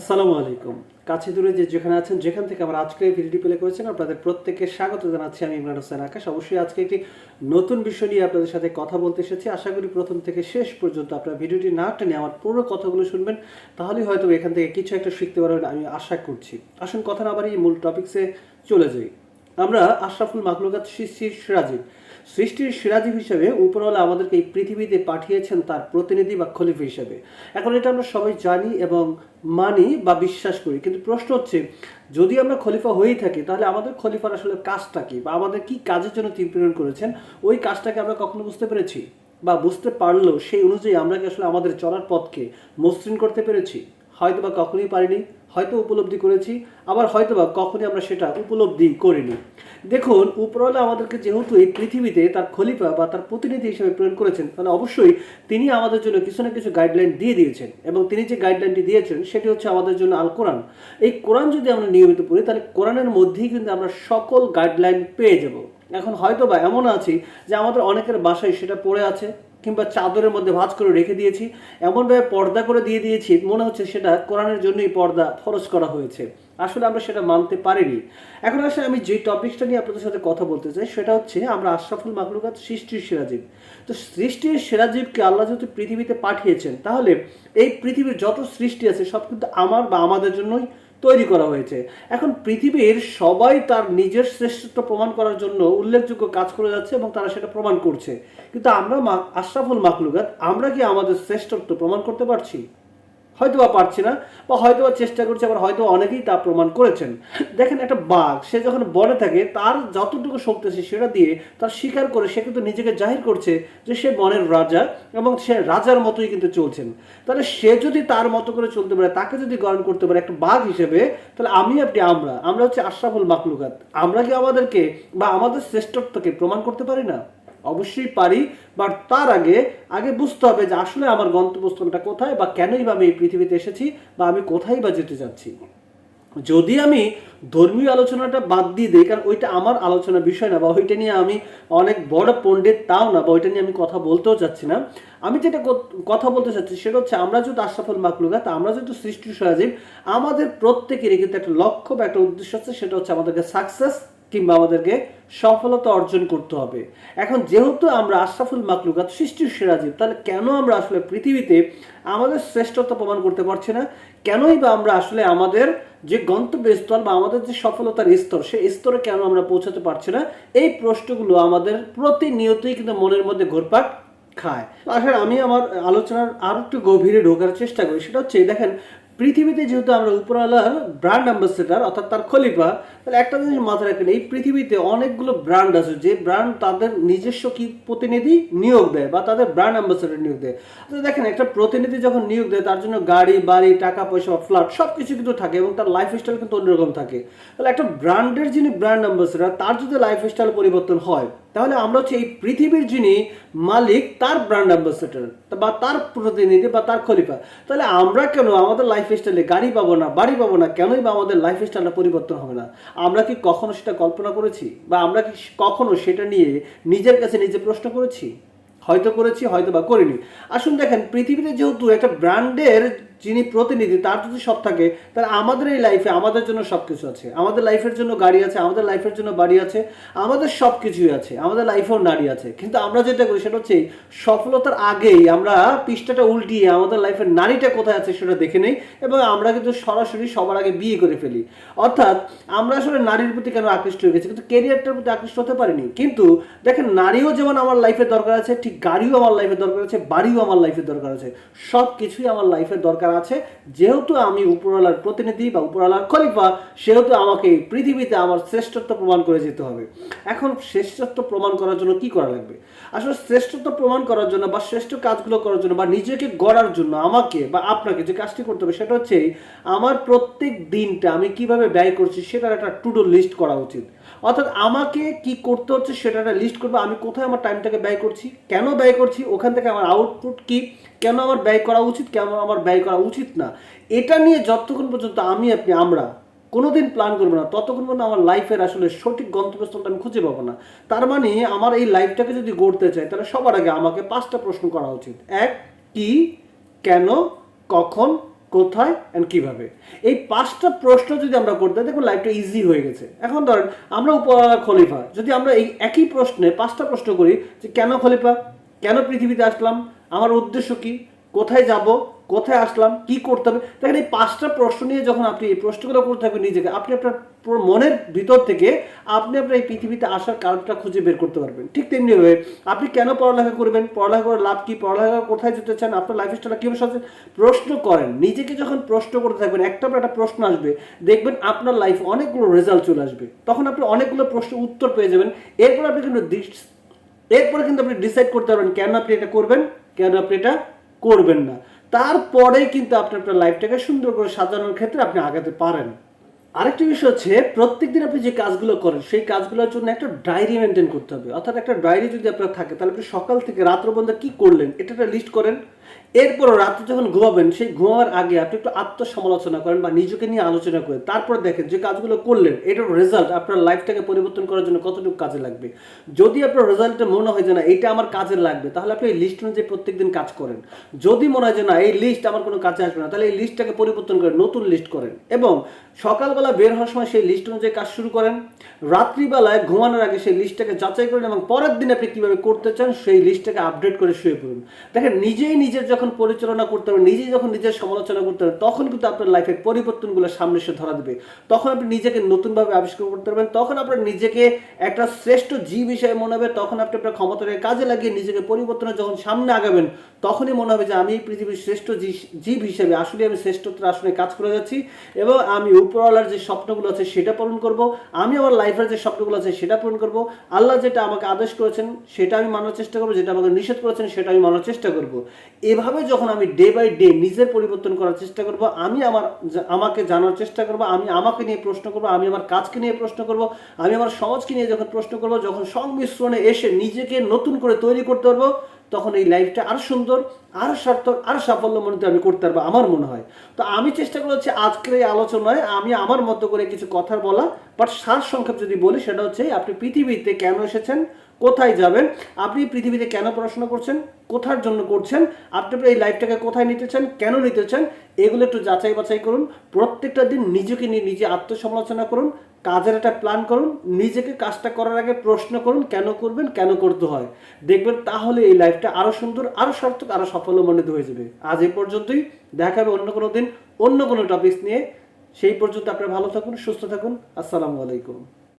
আসসালামু আলাইকুম। কাছে দূরে যে যেখানে আছেন, যেখান থেকে আমরা আজকে এই ভিডিওটি প্লে করেছেন, আপনাদের প্রত্যেককে স্বাগত জানাচ্ছি। আমি ইমরান হোসেন আকাশ। অবশ্যই আজকে একটি নতুন বিষয় নিয়ে আপনাদের সাথে কথা বলতে এসেছি। আশা করি প্রথম থেকে শেষ পর্যন্ত আপনার ভিডিওটি না টেনে আমার পুরো কথাগুলো শুনবেন। তাহলেই হয়তো এখান থেকে কিছু একটা শিখতে পারবেন, আমি আশা করছি। আসুন কথা না বাড়ি মূল টপিক্সে চলে যাই। আমরা আশরাফুল মাকলুকাত সৃষ্টির সিরাজিব। সৃষ্টির সিরাজিব হিসেবে উপরওয়ালা আমাদেরকে এই পৃথিবীতে পাঠিয়েছেন তার প্রতিনিধি বা খলিফ হিসেবে। এখন এটা আমরা সবাই জানি এবং মানি বা বিশ্বাস করি। কিন্তু প্রশ্ন হচ্ছে, যদি আমরা খলিফা হয়েই থাকি, তাহলে আমাদের খলিফার আসলে কাজটা কি? বা আমাদের কি কাজের জন্য তিনি প্রেরণ করেছেন? ওই কাজটাকে আমরা কখনো বুঝতে পেরেছি? বা বুঝতে পারলেও সেই অনুযায়ী আমরা কি আসলে আমাদের চলার পথকে মসৃণ করতে পেরেছি? হয়তো বা কখনোই পারিনি, হয়তো উপলব্ধি করেছি, আবার হয়তো বা কখনই আমরা সেটা উপলব্ধি করিনি। দেখুন, উপরওয়ালা আমাদেরকে যেহেতু এই পৃথিবীতে তার খলিফা বা তার প্রতিনিধি হিসেবে প্রেরণ করেছেন, তাহলে অবশ্যই তিনি আমাদের জন্য কিছু না কিছু গাইডলাইন দিয়ে দিয়েছেন এবং তিনি যে গাইডলাইনটি দিয়েছেন, সেটি হচ্ছে আমাদের জন্য আল কোরআন এই কোরআন যদি আমরা নিয়মিত পড়ি, তাহলে কোরআনের মধ্যেই কিন্তু আমরা সকল গাইডলাইন পেয়ে যাব। এখন হয়তো বা এমন আছি যে আমাদের অনেকের বাসায় সেটা পড়ে আছে কিংবা চাদরের মধ্যে ভাঁজ করে রেখে দিয়েছি। এমনভাবে পর্দা করে দিয়ে দিয়েছি, মনে হচ্ছে সেটা কোরআনের জন্যই পর্দা ফরজ করা হয়েছে। আসলে আমরা সেটা মানতে পারিনি। এখন আসলে আমি যে টপিকসটা নিয়ে আপনাদের সাথে কথা বলতে চাই, সেটা হচ্ছে আমরা আশরাফুল মাকলুকাত সৃষ্টির সেরাজীব তো সৃষ্টির সেরাজীবকে আল্লাহ যেহেতু পৃথিবীতে পাঠিয়েছেন, তাহলে এই পৃথিবীর যত সৃষ্টি আছে, সব কিন্তু আমার বা আমাদের জন্যই তৈরি করা হয়েছে। এখন পৃথিবীর সবাই তার নিজের শ্রেষ্ঠত্ব প্রমাণ করার জন্য উল্লেখযোগ্য কাজ করে যাচ্ছে এবং তারা সেটা প্রমাণ করছে। কিন্তু আমরা আশরাফুল মাকলুকাত আমরা কি আমাদের শ্রেষ্ঠত্ব প্রমাণ করতে পারছি? হয়তো বা পারছি না বা হয়তো বা চেষ্টা করছে, আবার হয়তো অনেকেই তা প্রমাণ করেছেন। দেখেন, একটা বাঘ, সে যখন বনে থাকে, তার যতটুকু শক্তি আছে সেটা দিয়ে তার শিকার করে সে কিন্তু নিজেকে জাহির করছে যে সে বনের রাজা এবং সে রাজার মতোই কিন্তু চলছেন। তাহলে সে যদি তার মতো করে চলতে পারে, তাকে যদি গ্রহণ করতে পারে একটা বাঘ হিসেবে, তাহলে আমি আপনি আমরা? আমরা হচ্ছে আশরাফুল মাকলুকাত আমরা কি আমাদেরকে বা আমাদের শ্রেষ্ঠত্বকে প্রমাণ করতে পারি না? অবশ্যই পারি বাট তার আগে আগে বুঝতে হবে যে আসলে আমার গন্তব্যস্থলটা কোথায় বা কেনই বা আমি এই পৃথিবীতে এসেছি বা আমি কোথায় বা যেতে যাচ্ছি। যদি আমি ধর্মীয় আলোচনাটা বাদ দিয়ে দিই, কারণ ওইটা আমার আলোচনা বিষয় না বা ওইটা নিয়ে আমি অনেক বড় পণ্ডিত তাও না বা ওইটা নিয়ে আমি কথা বলতেও চাচ্ছি না। আমি যেটা কথা বলতে চাচ্ছি সেটা হচ্ছে আমরা যেহেতু আশরাফুল তা আমরা যেহেতু সৃষ্টি সরাজিব আমাদের প্রত্যেকেরই কিন্তু একটা লক্ষ্য বা একটা উদ্দেশ্য আছে, সেটা হচ্ছে আমাদেরকে সাকসেস কিংবা আমাদেরকে সফলতা অর্জন করতে হবে। এখন যেহেতু আমরা আশরাফুল মাকলুকাত সৃষ্টির সেরাজীব তাহলে কেন আমরা আসলে পৃথিবীতে আমাদের শ্রেষ্ঠত্ব প্রমাণ করতে পারছি না? কেনই বা আমরা আসলে আমাদের যে গন্তব্যস্থল বা আমাদের যে সফলতার স্তর, সেই স্তরে কেন আমরা পৌঁছাতে পারছি না? এই প্রশ্নগুলো আমাদের প্রতিনিয়তই কিন্তু মনের মধ্যে ঘুরপাক খায়। আসলে আমি আমার আলোচনার আরও একটু গভীরে ঢোকার চেষ্টা করি। সেটা হচ্ছে দেখেন, পৃথিবীতে যেহেতু আমরা উপরওয়ালার ব্র্যান্ড অ্যাম্বাসেডার অর্থাৎ তার খলিফা তাহলে একটা জিনিস মাথায় রাখেন, এই পৃথিবীতে অনেকগুলো ব্র্যান্ড আছে, যে ব্র্যান্ড তাদের নিজস্ব কি প্রতিনিধি নিয়োগ দেয় বা তাদের ব্র্যান্ড অ্যাম্বাসেডার নিয়োগ দেয়। তো দেখেন, একটা প্রতিনিধি যখন নিয়োগ দেয়, তার জন্য গাড়ি, বাড়ি, টাকা, পয়সা ফ্ল্যাট সব কিছু কিন্তু থাকে এবং তার লাইফ স্টাইল কিন্তু অন্যরকম থাকে। তাহলে একটা ব্র্যান্ডের যিনি ব্র্যান্ড অ্যাম্বাসেডার তার যদি লাইফ স্টাইল পরিবর্তন হয়, তাহলে আমরা হচ্ছে এই পৃথিবীর যিনি মালিক, তার ব্র্যান্ড অ্যাম্বাসেডার বা তার প্রতিনিধি বা তার খলিফা। তাহলে আমরা কেন আমাদের লাইফ স্টাইলে গাড়ি পাবো না, বাড়ি পাবো না, কেনই বা আমাদের লাইফ স্টাইলটা পরিবর্তন হবে না? আমরা কি কখনো সেটা কল্পনা করেছি? বা আমরা কি কখনো সেটা নিয়ে নিজের কাছে নিজে প্রশ্ন করেছি? হয়তো করেছি, হয়তো বা করিনি। আসুন দেখেন, পৃথিবীতে যেহেতু একটা ব্র্যান্ডের যিনি প্রতিনিধি, তার যদি সব থাকে, তাহলে আমাদের এই লাইফে আমাদের জন্য সব কিছু আছে। আমাদের লাইফের জন্য গাড়ি আছে, আমাদের লাইফের জন্য বাড়ি আছে, আমাদের সব কিছুই আছে, আমাদের লাইফেও নারী আছে। কিন্তু আমরা যেটা করি, সেটা হচ্ছে সফলতার আগেই আমরা পৃষ্ঠাটা উল্টিয়ে আমাদের লাইফের নারীটা কোথায় আছে সেটা দেখে নেই এবং আমরা কিন্তু সরাসরি সবার আগে বিয়ে করে ফেলি। অর্থাৎ আমরা আসলে নারীর প্রতি কেন আকৃষ্ট হয়ে গেছি? কিন্তু কেরিয়ারটার প্রতি আকৃষ্ট হতে পারিনি। কিন্তু দেখেন, নারীও যেমন আমার লাইফে দরকার আছে, ঠিক গাড়িও আমার লাইফে দরকার আছে, বাড়িও আমার লাইফে দরকার আছে। সব কিছুই আমার লাইফে দরকার আছে। যেহেতু আমি উপরওয়ালার প্রতিনিধি বা উপরওয়ালার খলিফা সেহেতু আমাকে এই পৃথিবীতে আমার শ্রেষ্ঠত্ব প্রমাণ করে যেতে হবে। এখন শ্রেষ্ঠত্ব প্রমাণ করার জন্য কি করা লাগবে? আসলে শ্রেষ্ঠত্ব প্রমাণ করার জন্য বা শ্রেষ্ঠ কাজগুলো করার জন্য বা নিজেকে গড়ার জন্য আমাকে বা আপনাকে যে কাজটি করতে হবে সেটা হচ্ছে আমার প্রত্যেক দিনটা আমি কীভাবে ব্যয় করছি সেটার একটা টুডো লিস্ট করা উচিত। অর্থাৎ আমাকে কি করতে হচ্ছে সেটা একটা লিস্ট করব, আমি কোথায় আমার টাইমটাকে ব্যয় করছি, কেন ব্যয় করছি? ওখান থেকে আমার আউটপুট কি? কেন আমার ব্যয় করা উচিত? কেন আমার ব্যয় করা উচিত না? এটা নিয়ে যতক্ষণ পর্যন্ত আমি আপনি, আমরা কোনোদিন প্ল্যান করব না, ততক্ষণ পর্যন্ত আমার লাইফের আসলে সঠিক গন্তব্যস্থলটা আমি খুঁজে পাবো না। তার মানে আমার এই লাইফটাকে যদি গড়তে চাই, তাহলে সবার আগে আমাকে পাঁচটা প্রশ্ন করা উচিত। এক, কি? কেন? কখন? কোথায় অ্যান্ড কীভাবে? এই পাঁচটা প্রশ্ন যদি আমরা করতে দেখুন লাইফটা ইজি হয়ে গেছে। এখন ধরেন, আমরা উপ খলিফা, যদি আমরা এই একই প্রশ্নে পাঁচটা প্রশ্ন করি যে কেন খলিফা? কেন পৃথিবীতে আসলাম? আমার উদ্দেশ্য কি? কোথায় যাব? কোথায় আসলাম, কি করতে হবে? দেখেন এই পাঁচটা প্রশ্ন নিয়ে যখন আপনি এই প্রশ্নগুলো করতে থাকবেন নিজেকে, আপনি আপনার মনের ভিতর থেকে আপনি আপনার এই পৃথিবীতে আসার কারণটা খুঁজে বের করতে পারবেন। ঠিক তেমনিভাবে আপনি কেন পড়ালেখা করবেন? পড়ালেখা করে লাভ কি? পড়ালেখা কোথায় যেতে চান? আপনার লাইফ স্টাইল কীভাবে সাজে প্রশ্ন করেন, নিজেকে যখন প্রশ্ন করতে থাকবেন, একটা পর একটা প্রশ্ন আসবে, দেখবেন আপনার লাইফ অনেকগুলো রেজাল্ট চলে আসবে। তখন আপনি অনেকগুলো প্রশ্ন উত্তর পেয়ে যাবেন। এরপর আপনি কিন্তু এরপরে কিন্তু আপনি ডিসাইড করতে পারবেন, কেন আপনি এটা করবেন, কেন আপনি এটা করবেন না। তারপরেই কিন্তু আপনি আপনার লাইফটাকে সুন্দর করে সাজানোর ক্ষেত্রে আপনি আগাতে পারেন। আরেকটি বিষয় হচ্ছে, প্রত্যেকদিন আপনি যে কাজগুলো করেন, সেই কাজগুলোর জন্য একটা ডায়েরি মেনটেন করতে হবে। অর্থাৎ একটা ডায়েরি যদি আপনার থাকে, তাহলে আপনি সকাল থেকে রাত্র পর্যন্ত কি করলেন, এটা একটা লিস্ট করেন। এরপর রাত্রে যখন ঘুমাবেন, সেই ঘুমাবার আগে আপনি একটু আত্মসমালোচনা করেন বা নিজেকে নিয়ে আলোচনা করেন। তারপর দেখেন যে কাজগুলো করলেন, এটার রেজাল্ট আপনার লাইফটাকে পরিবর্তন করার জন্য কতটুকু কাজে লাগবে। যদি আপনার রেজাল্টে মনে হয় যে না এটা আমার কাজে লাগবে, তাহলে আপনি এই লিস্ট অনুযায়ী প্রত্যেকদিন কাজ করেন। যদি মনে হয় যে না, এই লিস্ট আমার কোনো কাজে আসবে না, তাহলে এই লিস্টটাকে পরিবর্তন করেন নতুন লিস্ট করেন। এবং সকালবেলা বের হওয়ার সময় সেই লিস্ট অনুযায়ী কাজ শুরু করেন। রাত্রিবেলায় ঘুমানোর আগে সেই লিস্টটাকে যাচাই করেন এবং পরের দিন আপনি কীভাবে করতে চান সেই লিস্টটাকে আপডেট করে শুয়ে পড়ুন। দেখেন, নিজেই নিজের যখন পরিচালনা করতে হবে, নিজেই যখন নিজের সমালোচনা করতে হবে, তখন কিন্তু আপনার লাইফের পরিবর্তনগুলো সামনে এসে ধরা দেবে। তখন আপনি নিজেকে নতুনভাবে আবিষ্কার করতে পারবেন, তখন আপনার নিজেকে একটা শ্রেষ্ঠ জীব হিসেবে মনে হবে, তখন আপনি আপনার ক্ষমতাকে কাজে লাগিয়ে নিজেকে পরিবর্তনে যখন সামনে আগাবেন, তখনই মনে হবে যে আমি পৃথিবীর শ্রেষ্ঠ জীব হিসেবে আসলে আমি শ্রেষ্ঠত্বের আসনে কাজ করে যাচ্ছি এবং আমি উপরওয়ালার যে স্বপ্নগুলো আছে সেটা পূরণ করব, আমি আমার লাইফের যে স্বপ্নগুলো আছে সেটা পূরণ করব, আল্লাহ যেটা আমাকে আদেশ করেছেন সেটা আমি মানার চেষ্টা করব, যেটা আমাকে নিষেধ করেছেন সেটা আমি মানার চেষ্টা করব। এভাবে যখন আমি ডে বাই ডে নিজের পরিবর্তন করার চেষ্টা করব, আমি আমার আমাকে জানার চেষ্টা করব, আমি আমাকে নিয়ে প্রশ্ন করব, আমি আমার কাজকে নিয়ে প্রশ্ন করব, আমি আমার সমাজকে নিয়ে যখন প্রশ্ন করব, যখন সংমিশ্রণে এসে নিজেকে নতুন করে তৈরি করতে পারব তখন এই লাইফটা আরও সুন্দর, আরও সার্থক, আরও সাফল্য মনে আমি করতে পারব আমার মনে হয়। তো আমি চেষ্টা করছি আজকের এই আলোচনায় আমি আমার মতো করে কিছু কথা বলা বাট সার সংক্ষেপ যদি বলি, সেটা হচ্ছে আপনি পৃথিবীতে কেন এসেছেন? কোথায় যাবেন? আপনি পৃথিবীতে কেন পড়াশোনা করছেন? কোথার জন্য করছেন? আপনি এই লাইফটাকে কোথায় নিতে চান? কেন নিতে চান? এগুলো একটু যাচাই বাছাই করুন। প্রত্যেকটা দিন নিজেকে নিয়ে নিজে আত্মসমালোচনা করুন। কাজের একটা প্ল্যান করুন, নিজেকে কাজটা করার আগে প্রশ্ন করুন, কেন করবেন, কেন করতে হয়। দেখবেন তাহলে এই লাইফটা আরও সুন্দর, আরও সার্থক, আরও সাফল্যমণ্ডিত হয়ে যাবে। আজ এই পর্যন্তই। দেখা হবে অন্য কোনো দিন, অন্য কোনো টপিকস নিয়ে। সেই পর্যন্ত আপনারা ভালো থাকুন, সুস্থ থাকুন। আসসালামু আলাইকুম।